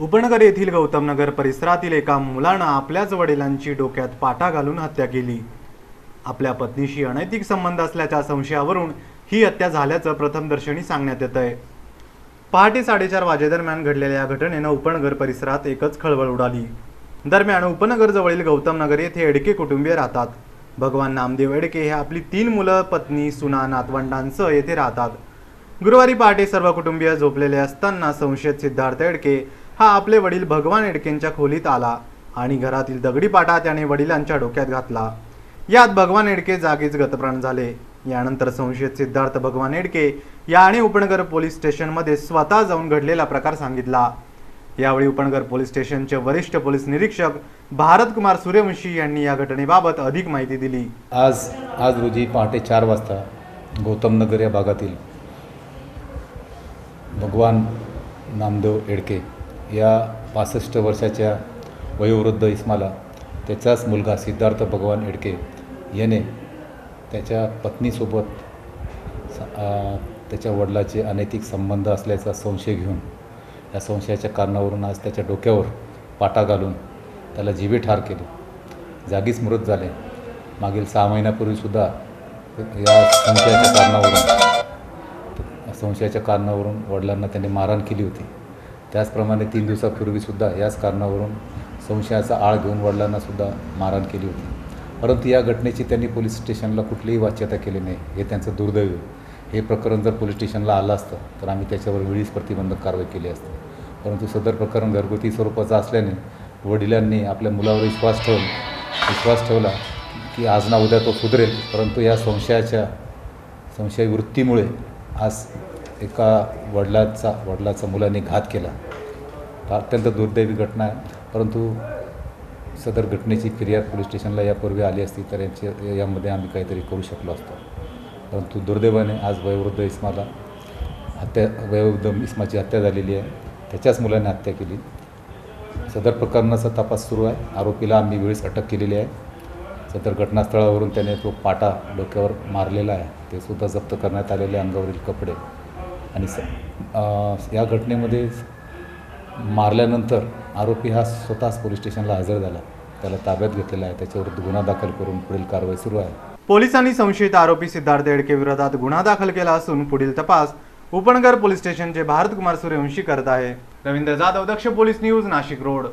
उपनगर येथील गौतमनगर परिसरातील एका मुलानं आपल्याच वडिलांची डोक्यात पाटा घालून हत्या केली. आपल्या पत्नीशी अनैतिक संबंध असल्याच्या संशयावरून ही हत्या झाल्याचं प्रथमदर्शनी सांगण्यात येत आहे. पहाटे साडेचार वाजेदरम्यान घडलेल्या या घटनेनं उपनगर परिसरात एकच खळबळ उडाली. दरम्यान उपनगरजवळील गौतमनगर येथे एडके कुटुंबीय राहतात. भगवान नामदेव एडके हे आपली तीन मुलं पत्नी सुना नातवंडांसह येथे राहतात. गुरुवारी पहाटे सर्व कुटुंबीय झोपलेले असताना संशयित सिद्धार्थ एडके हा आपले वडील भगवान एडकेंच्या खोलीत आला आणि घरातील दगडी पाटा त्याने वडिलांच्या डोक्यात घातला. यात भगवान एडके जागीच गतप्राण झाले. यानंतर संशयित सिद्धार्थ भगवान एडके याने उपनगर पोलीस स्टेशनमध्ये स्वतः जाऊन घडलेला प्रकार सांगितला. यावेळी उपनगर पोलीस स्टेशनचे वरिष्ठ पोलीस निरीक्षक भारत कुमार सूर्यवंशी यांनी या घटनेबाबत अधिक माहिती दिली. आज आज रोजी पहाटे चार वाजता गौतमनगर या भागातील भगवान नामदेव एडके या पासष्ट वर्षाच्या वयोवृद्ध इस्माला त्याचाच मुलगा सिद्धार्थ भगवान एडके याने त्याच्या पत्नीसोबत स- त्याच्या वडिलाचे अनैतिक संबंध असल्याचा संशय घेऊन या संशयाच्या कारणावरून आज त्याच्या डोक्यावर पाटा घालून त्याला जीवे ठार केले. जागीच मृत झाले. मागील सहा महिन्यापूर्वीसुद्धा या संशयाच्या कारणावरून संशयाच्या कारणावरून वडिलांना त्यांनी मारहाण केली होती. त्याचप्रमाणे तीन दिवसापूर्वीसुद्धा याच कारणावरून संशयाचा आळ घेऊन वडिलांनासुद्धा मारहाण केली होती. परंतु या घटनेची त्यांनी पोलीस स्टेशनला कुठलीही वाच्यता केली नाही. हे त्यांचं दुर्दैव हे प्रकरण जर पोलीस स्टेशनला आलं असतं तर आम्ही त्याच्यावर वेळीच प्रतिबंधक कारवाई केली असते. परंतु सदर प्रकरण घरगुती स्वरूपाचं असल्याने वडिलांनी आपल्या मुलावर विश्वास ठेवून विश्वास ठेवला की आज ना उद्या तो सुधरेल. परंतु या संशयाच्या संशय वृत्तीमुळे आज एका वडिलाचा वडिलाचा मुलाने घात केला. अत्यंत दुर्दैवी घटना आहे. परंतु सदर घटनेची फिर्याद पोलीस स्टेशनला यापूर्वी आली असती तर यांची यामध्ये आम्ही काहीतरी करू शकलो असतो. परंतु दुर्दैवाने आज वयोवृद्ध इस्माला हत्या वयोवृद्ध इस्माची हत्या झालेली आहे. त्याच्याच मुलाने हत्या केली. सदर प्रकरणाचा तपास सुरू आहे. आरोपीला आम्ही वेळीच अटक केलेली आहे. सदर घटनास्थळावरून त्याने तो पाटा डोक्यावर मारलेला आहे. ते सुद्धा जप्त करण्यात आलेले अंगावरील कपडे. आणि स या घटनेमध्ये मारल्यानंतर आरोपी हा स्वतःच पोलीस स्टेशनला हजर झाला. त्याला ताब्यात घेतलेला आहे. त्याच्यावर गुन्हा दाखल करून पुढील कारवाई सुरू आहे. पोलिसांनी संशयित आरोपी सिद्धार्थ एडके विरोधात गुन्हा दाखल केला असून पुढील तपास उपनगर पोलीस स्टेशनचे भारत कुमार सूर्यवंशी करत आहे. Ravindra Jadhav Daksh police news Nashik road.